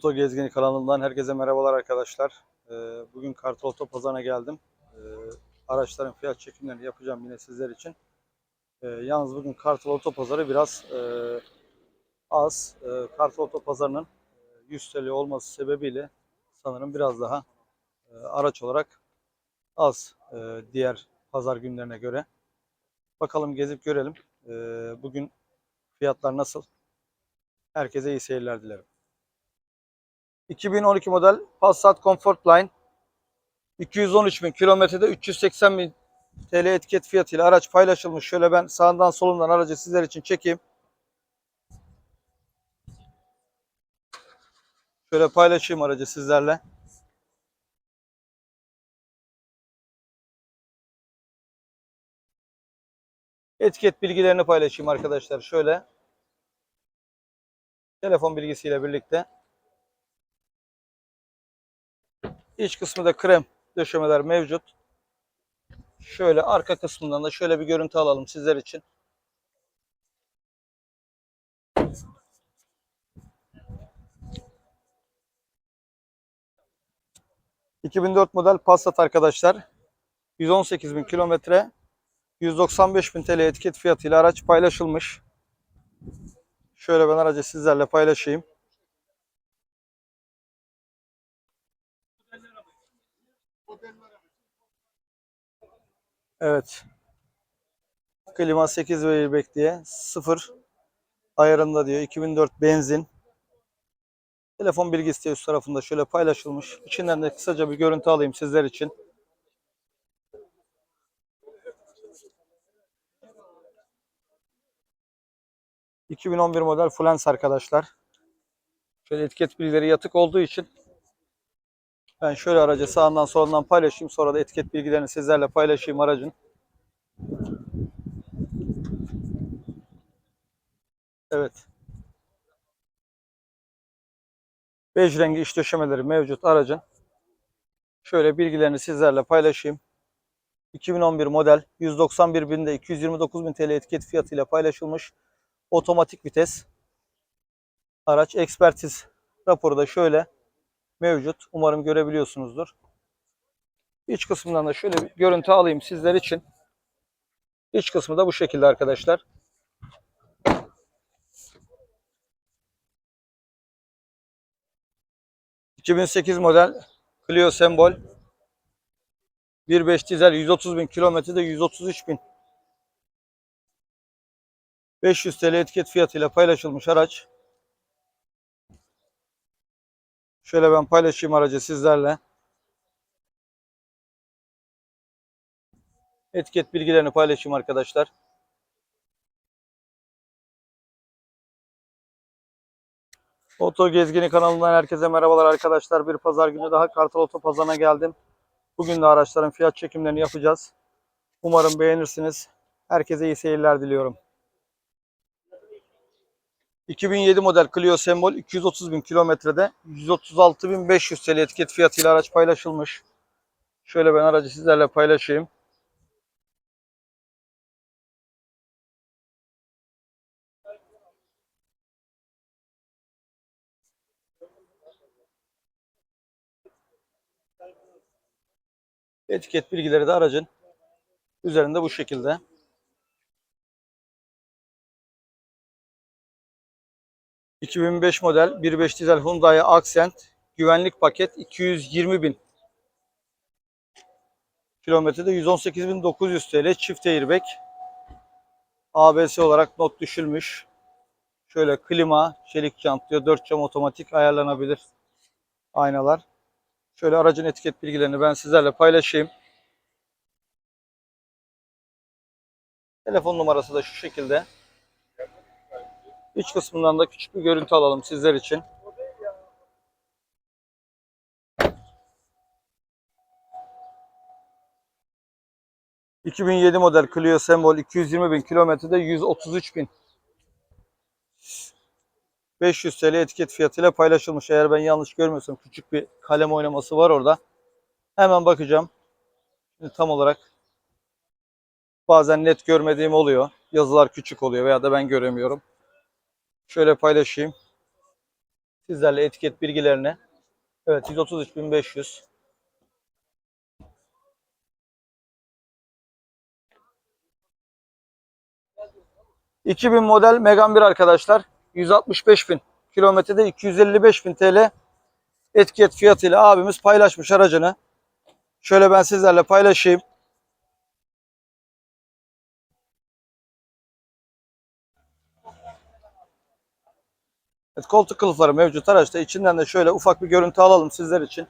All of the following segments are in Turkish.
Oto Gezgini kanalından herkese merhabalar arkadaşlar. Ee, Bugün Kartal Otopazarı'na geldim. Ee, Araçların fiyat çekimlerini yapacağım yine sizler için. Ee, Yalnız bugün Kartal Otopazarı biraz e, az. Kartal Otopazarı'nın e, 100 TL olması sebebiyle sanırım biraz daha e, araç olarak az e, diğer pazar günlerine göre. Bakalım gezip görelim. Bugün fiyatlar nasıl? Herkese iyi seyirler dilerim. 2012 model Passat Comfortline 213 bin kilometrede 380 bin TL etiket fiyatıyla araç paylaşılmış. Şöyle ben sağından solundan aracı sizler için çekeyim. Şöyle paylaşayım aracı sizlerle. Etiket bilgilerini paylaşayım arkadaşlar. Şöyle telefon bilgisiyle birlikte. İç kısmı da krem döşemeler mevcut. Şöyle arka kısmından da şöyle bir görüntü alalım sizler için. ...2004 model Passat arkadaşlar. 118 bin kilometre. 195 bin TL etiket fiyatıyla araç paylaşılmış. Şöyle ben aracı sizlerle paylaşayım. Evet. Klima 8 airbag diye 0 ayarında diyor. 2004 benzin. Telefon bilgisi de üst tarafında şöyle paylaşılmış. İçinden de kısaca bir görüntü alayım sizler için. ...2011 model Fluence arkadaşlar. Şöyle etiket bilgileri yatık olduğu için... ...ben şöyle aracı sağından solundan paylaşayım. Sonra da etiket bilgilerini sizlerle paylaşayım aracın. Evet. Bej rengi iç döşemeleri mevcut aracın. Şöyle bilgilerini sizlerle paylaşayım. 2011 model 191 binde 229 bin TL etiket fiyatıyla paylaşılmış. Otomatik vites. Araç ekspertiz raporu da şöyle mevcut. Umarım görebiliyorsunuzdur. İç kısmından da şöyle bir görüntü alayım sizler için. İç kısmı da bu şekilde arkadaşlar. ...2008 model Clio sembol 1.5 dizel 130 bin kilometrede 133 bin 500 TL etiket fiyatıyla paylaşılmış araç. Şöyle ben paylaşayım aracı sizlerle. Etiket bilgilerini paylaşayım arkadaşlar. Oto Gezgini kanalından herkese merhabalar arkadaşlar. Bir pazar günü daha Kartal Oto Pazarı'na geldim. Bugün de araçların fiyat çekimlerini yapacağız. Umarım beğenirsiniz. Herkese iyi seyirler diliyorum. 2007 model Clio Sembol 230 bin kilometrede 136.500 TL etiket fiyatıyla araç paylaşılmış. Şöyle ben aracı sizlerle paylaşayım. Etiket bilgileri de aracın üzerinde bu şekilde. ...2005 model 1.5 dizel Hyundai Accent... ...güvenlik paket 220 bin... ...kilometrede 118.900 TL... ...çift airbag... ABS olarak not düşülmüş... ...şöyle klima, çelik jant diyor... ...4 cam otomatik ayarlanabilir... ...aynalar... Şöyle aracın etiket bilgilerini ben sizlerle paylaşayım. Telefon numarası da şu şekilde. İç kısmından da küçük bir görüntü alalım sizler için. ...2007 model Clio Sembol 220 bin kilometrede 133 bin 500 TL etiket fiyatıyla paylaşılmış. Eğer ben yanlış görmüyorsam küçük bir kalem oynaması var orada. Hemen bakacağım. Şimdi tam olarak bazen net görmediğim oluyor. Yazılar küçük oluyor veya da ben göremiyorum. Şöyle paylaşayım. Sizlerle etiket bilgilerini. Evet 133.500. ...2000 model Megane 1 arkadaşlar. 165.000 kilometrede 255.000 TL etiket fiyatıyla abimiz paylaşmış aracını. Şöyle ben sizlerle paylaşayım. Evet, koltuk kılıfları mevcut araçta. İçinden de şöyle ufak bir görüntü alalım sizler için.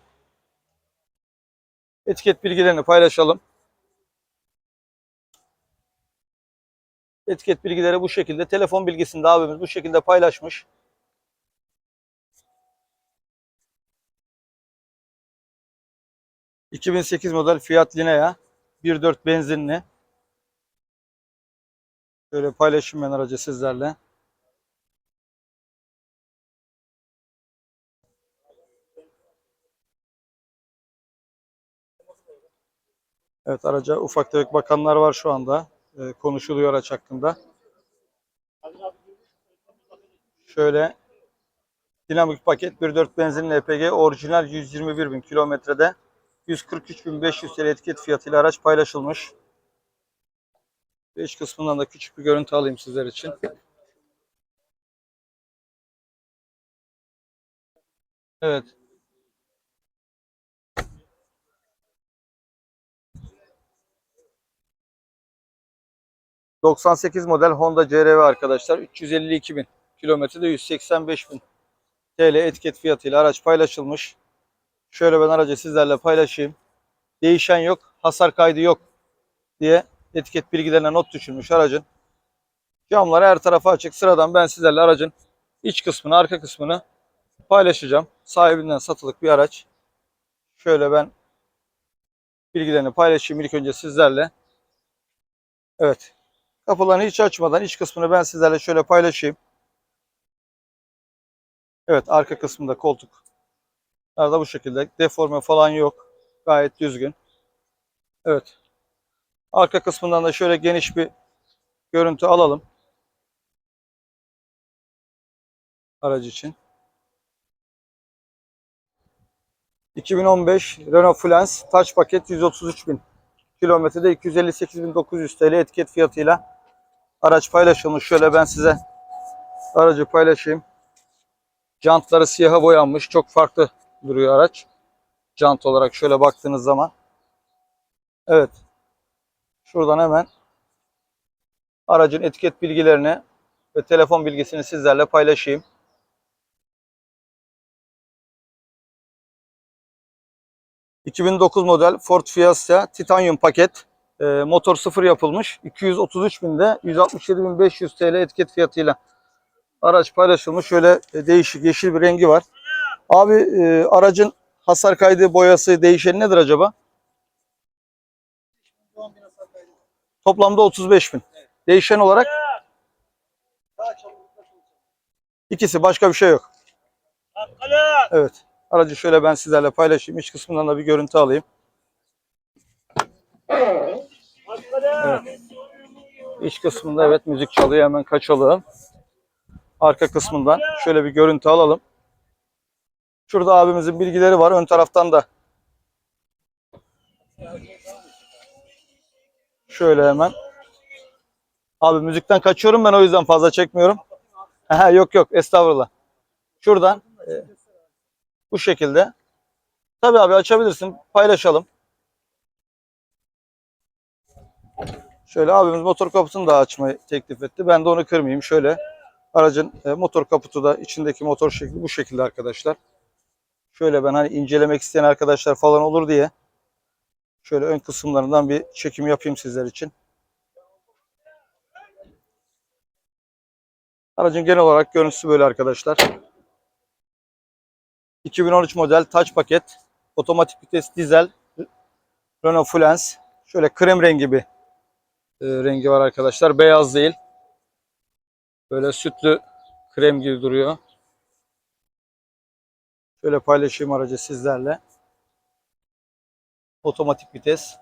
Etiket bilgilerini paylaşalım. Etiket bilgileri bu şekilde. Telefon bilgisini de abimiz bu şekilde paylaşmış. ...2008 model Fiat Linea 1.4 benzinli. Şöyle paylaşayım ben aracı sizlerle. Evet araca ufak tefek bakanlar var şu anda. Ee, konuşuluyor araç hakkında. Şöyle dinamik paket 1.4 benzinli LPG orijinal 121 bin kilometrede 143.500 TL etiket fiyatıyla araç paylaşılmış. İç kısmından da küçük bir görüntü alayım sizler için. Evet. ...98 model Honda CR-V arkadaşlar. 352 bin kilometrede 185 bin TL etiket fiyatıyla araç paylaşılmış. Şöyle ben aracı sizlerle paylaşayım. Değişen yok, hasar kaydı yok diye etiket bilgilerine not düşülmüş aracın. Camlar her tarafı açık. Sıradan ben sizlerle aracın iç kısmını, arka kısmını paylaşacağım. Sahibinden satılık bir araç. Şöyle ben bilgilerini paylaşayım ilk önce sizlerle. Evet. Kapılarını hiç açmadan iç kısmını ben sizlerle şöyle paylaşayım. Evet arka kısmında koltuk. Arada bu şekilde deforme falan yok. Gayet düzgün. Evet. Arka kısmından da şöyle geniş bir görüntü alalım. Aracı için. 2015 Renault Fluence Touch paket 133 bin kilometrede 258.900 TL etiket fiyatıyla araç paylaşılmış. Şöyle ben size aracı paylaşayım. Jantları siyaha boyanmış. Çok farklı duruyor araç. Jant olarak şöyle baktığınız zaman. Evet. Şuradan hemen aracın etiket bilgilerini ve telefon bilgisini sizlerle paylaşayım. ...2009 model Ford Fiesta Titanium paket. E, motor sıfır yapılmış. 233 binde 167.500 TL etiket fiyatıyla araç paylaşılmış. Şöyle e, değişik yeşil bir rengi var. Abi e, aracın hasar kaydı boyası değişeni nedir acaba? Toplamda 35 bin. Değişen olarak ikisi başka bir şey yok. Evet. Aracı şöyle ben sizlerle paylaşayım. İç kısmından da bir görüntü alayım. Evet. İç kısmında evet müzik çalıyor. Hemen kaçalım. Arka kısmından şöyle bir görüntü alalım. Şurada abimizin bilgileri var. Ön taraftan da şöyle hemen. Abi müzikten kaçıyorum ben o yüzden fazla çekmiyorum. Yok yok estağfurullah. Şuradan e, bu şekilde. Tabii abi açabilirsin. Paylaşalım. Şöyle abimiz motor kaputunu da açmayı teklif etti. Ben de onu kırmayayım. Şöyle aracın e, motor kaputu da içindeki motor şekli bu şekilde arkadaşlar. Şöyle ben hani incelemek isteyen arkadaşlar falan olur diye şöyle ön kısımlarından bir çekim yapayım sizler için. Aracın genel olarak görüntüsü böyle arkadaşlar. 2013 model Touch paket. Otomatik vites dizel. Renault Fluence. Şöyle krem rengi bir e, rengi var arkadaşlar. Beyaz değil. Böyle sütlü krem gibi duruyor. Şöyle paylaşayım aracı sizlerle. Otomatik vites.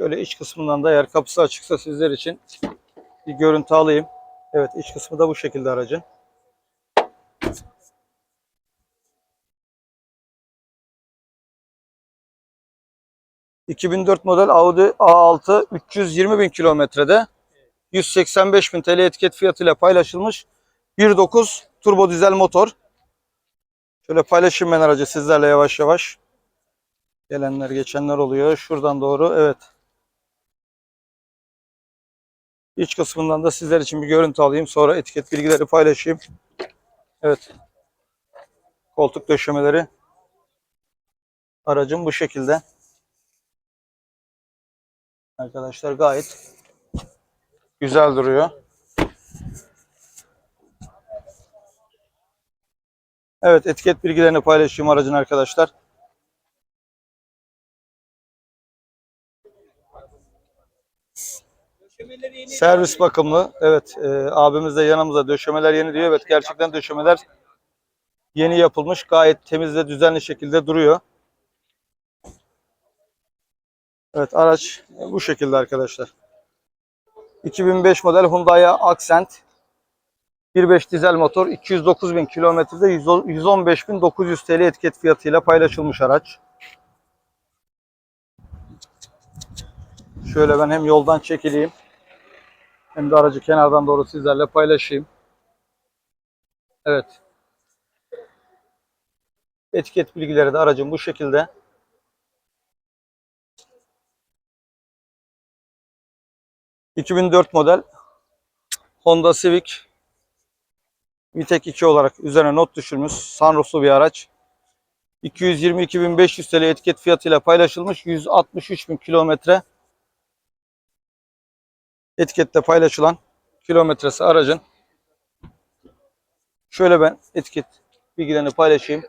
Şöyle iç kısmından da eğer kapısı açıksa sizler için bir görüntü alayım. Evet iç kısmı da bu şekilde aracın. 2004 model Audi A6 320 bin kilometrede 185 bin TL etiket fiyatıyla paylaşılmış 1.9 turbo dizel motor. Şöyle paylaşayım ben aracı sizlerle yavaş yavaş. Gelenler geçenler oluyor. Şuradan doğru evet. İç kısmından da sizler için bir görüntü alayım. Sonra etiket bilgileri paylaşayım. Evet. Koltuk döşemeleri. Aracım bu şekilde. Arkadaşlar gayet güzel duruyor. Evet etiket bilgilerini paylaşayım aracın arkadaşlar. Servis bakımlı. Evet e, abimiz de yanımızda döşemeler yeni diyor. Evet gerçekten döşemeler yeni yapılmış. Gayet temiz ve düzenli şekilde duruyor. Evet araç bu şekilde arkadaşlar. 2005 model Hyundai Accent 1.5 dizel motor 209 bin kilometrede 115.900 TL etiket fiyatıyla paylaşılmış araç. Şöyle ben hem yoldan çekileyim hem de aracı kenardan doğru sizlerle paylaşayım. Evet. Etiket bilgileri de aracın bu şekilde. ...2004 model Honda Civic Vitek 2 olarak üzerine not düşürmüş sunrooflu bir araç. 222.500 TL etiket fiyatıyla paylaşılmış 163.000 kilometre etikette paylaşılan kilometresi aracın. Şöyle ben etiket bilgilerini paylaşayım.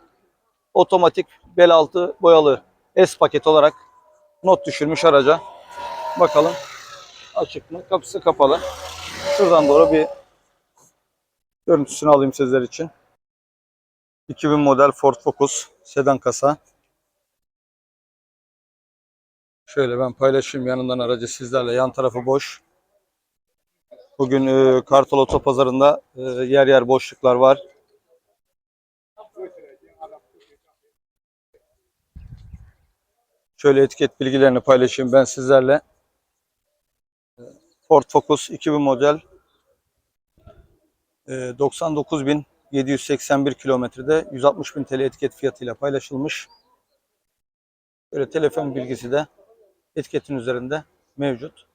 Otomatik bel altı boyalı S paket olarak not düşürmüş araca. Bakalım açık mı? Kapısı kapalı. Şuradan doğru bir görüntüsünü alayım sizler için. 2000 model Ford Focus sedan kasa. Şöyle ben paylaşayım yanından aracı sizlerle. Yan tarafı boş. Bugün e, Kartal Otopazarı'nda e, yer yer boşluklar var. Şöyle etiket bilgilerini paylaşayım ben sizlerle. Ford Focus 2000 model e, 99.781 kilometrede 160.000 TL etiket fiyatıyla paylaşılmış. Böyle telefon bilgisi de etiketin üzerinde mevcut.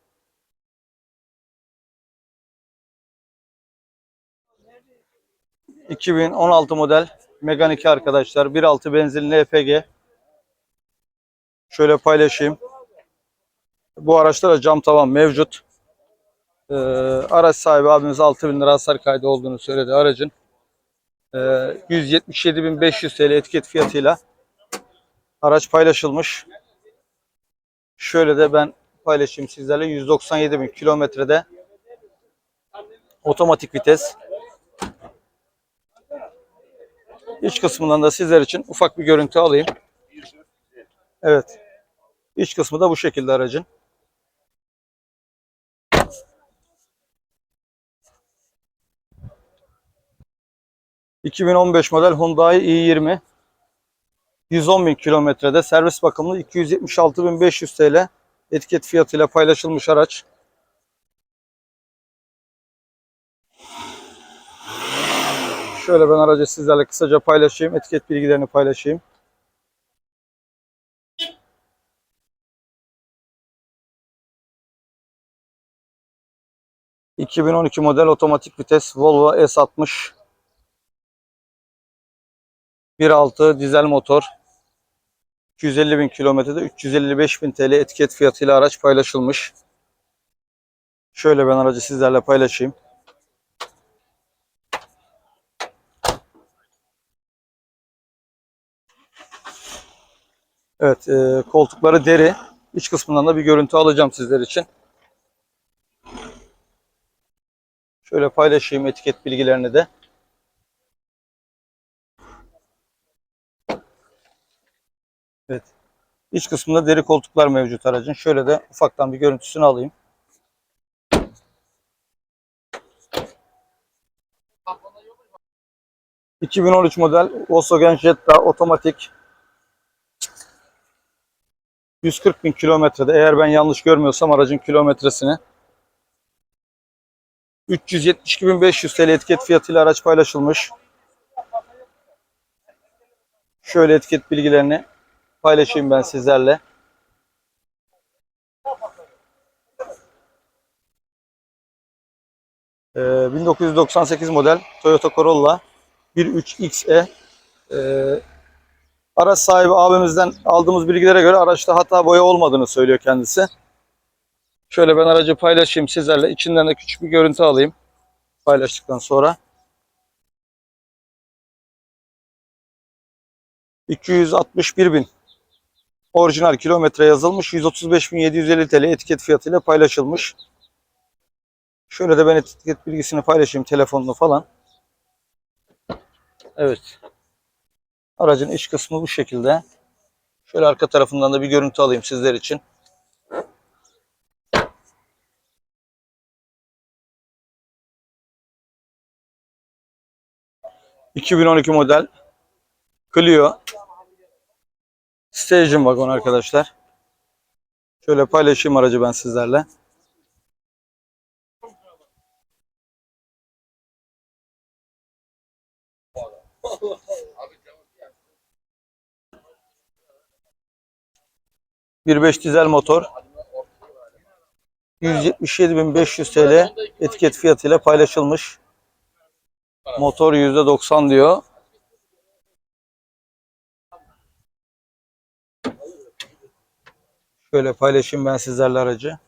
...2016 model Megane 2 arkadaşlar. 1.6 benzinli LPG. Şöyle paylaşayım. Bu araçta da cam tavan mevcut. Ee, araç sahibi abimiz 6000 lira hasar kaydı olduğunu söyledi aracın. Ee, 177.500 TL etiket fiyatıyla araç paylaşılmış. Şöyle de ben paylaşayım sizlerle 197.000 kilometrede otomatik vites. İç kısmından da sizler için ufak bir görüntü alayım. Evet. İç kısmı da bu şekilde aracın. ...2015 model Hyundai i20... ...110.000 kilometrede servis bakımlı 276.500 TL... ...etiket fiyatıyla paylaşılmış araç. Şöyle ben aracı sizlerle kısaca paylaşayım. Etiket bilgilerini paylaşayım. ...2012 model otomatik vites Volvo S60... ...1.6 dizel motor... ...250 bin kilometrede 355 bin TL etiket fiyatıyla araç paylaşılmış. Şöyle ben aracı sizlerle paylaşayım. Evet, e, koltukları deri. İç kısmından da bir görüntü alacağım sizler için. Şöyle paylaşayım etiket bilgilerini de. Evet. İç kısmında deri koltuklar mevcut aracın. Şöyle de ufaktan bir görüntüsünü alayım. ...2013 model Volkswagen Jetta otomatik 140 bin kilometrede eğer ben yanlış görmüyorsam aracın kilometresini 372.500 TL etiket fiyatıyla araç paylaşılmış. Şöyle etiket bilgilerini paylaşayım ben sizlerle. Ee, 1998 model Toyota Corolla 1.3XE ee, araç sahibi abimizden aldığımız bilgilere göre araçta hata boya olmadığını söylüyor kendisi. Şöyle ben aracı paylaşayım sizlerle. İçinden de küçük bir görüntü alayım. Paylaştıktan sonra. 261 bin orijinal kilometre yazılmış. 135.750 TL etiket fiyatıyla paylaşılmış. Şöyle de ben etiket bilgisini paylaşayım telefonla falan. Evet. Aracın iç kısmı bu şekilde. Şöyle arka tarafından da bir görüntü alayım sizler için. ...2012 model... ...Clio... ...Station Wagon arkadaşlar. Şöyle paylaşayım aracı ben sizlerle. Bir beş dizel motor. 177.500 TL etiket fiyatıyla paylaşılmış. Motor %90 diyor. Şöyle paylaşayım ben sizlerle aracı.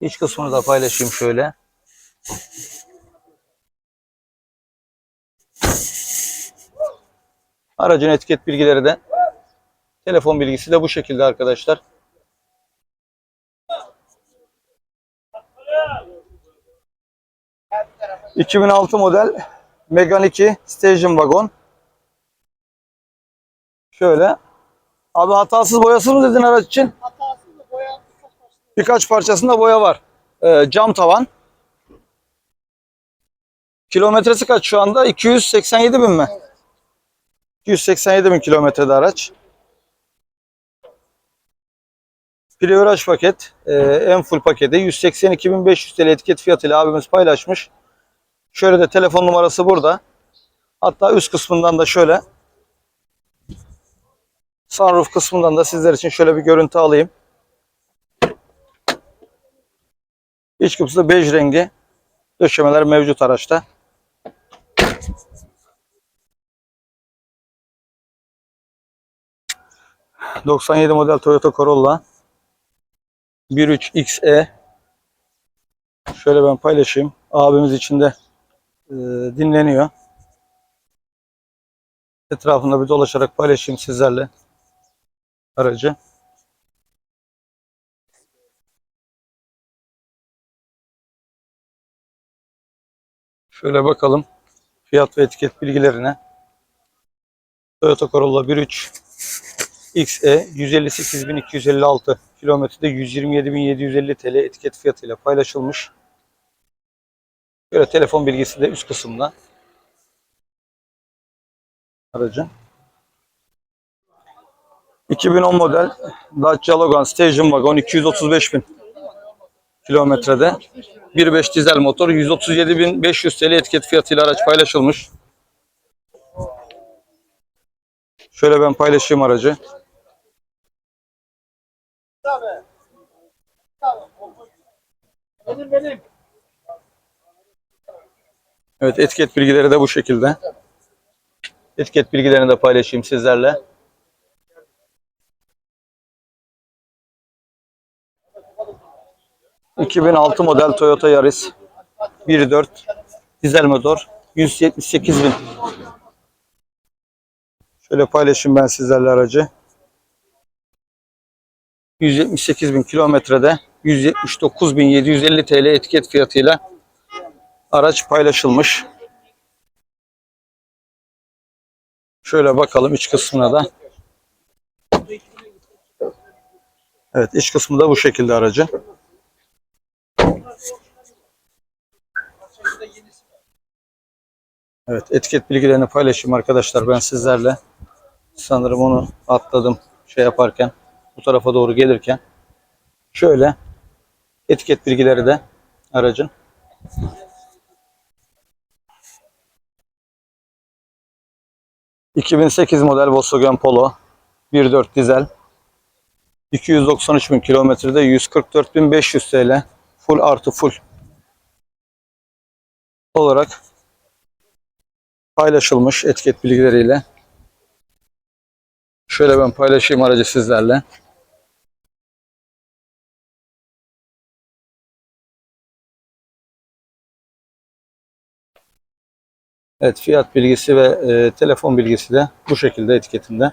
İç kısmını da paylaşayım şöyle. Aracın etiket bilgileri de telefon bilgisi de bu şekilde arkadaşlar. ...2006 model Megane 2 Station Wagon. Şöyle. Abi hatasız boyasız mı dedin araç için? Hatasız da boya birkaç parçasında boya var. Ee, cam tavan. Kilometresi kaç şu anda? 287 bin mi? 287 bin kilometrede araç. Prioraj paket, e, en full paketi 182.500 TL etiket fiyatıyla abimiz paylaşmış. Şöyle de telefon numarası burada. Hatta üst kısmından da şöyle sunroof kısmından da sizler için şöyle bir görüntü alayım. İç kısmı bej rengi. Döşemeler mevcut araçta. ...97 model Toyota Corolla... ...1.3 XE... ...şöyle ben paylaşayım... ...abimiz içinde... e, ...dinleniyor... ...etrafında bir dolaşarak paylaşayım sizlerle... ...aracı... Şöyle bakalım fiyat ve etiket bilgilerine. Toyota Corolla 1.3 XE 158.256 kilometrede 127.750 TL etiket fiyatıyla paylaşılmış. Böyle telefon bilgisi de üst kısımda. Aracın. 2010 model Dacia Logan Station Wagon 235.000 kilometrede 1.5 dizel motor 137.500 TL etiket fiyatıyla araç paylaşılmış. Şöyle ben paylaşayım aracı. Evet etiket bilgileri de bu şekilde. Etiket bilgilerini de paylaşayım sizlerle. ...2006 model Toyota Yaris 1.4 dizel motor 178 bin. Şöyle paylaşayım ben sizlerle aracı. 178 bin kilometrede 179.750 TL etiket fiyatıyla araç paylaşılmış. Şöyle bakalım iç kısmına da. Evet iç kısmı da bu şekilde aracın. Evet etiket bilgilerini paylaşayım arkadaşlar ben sizlerle. Sanırım onu atladım şey yaparken. bu tarafa doğru gelirken. Şöyle etiket bilgileri de aracın. ...2008 model Volkswagen Polo... ...1.4 dizel... ...293 bin kilometrede... ...144.500 TL... ...full artı full... ...olarak... ...paylaşılmış etiket bilgileriyle... ...şöyle ben paylaşayım aracı sizlerle... Evet fiyat bilgisi ve e, telefon bilgisi de bu şekilde etiketinde.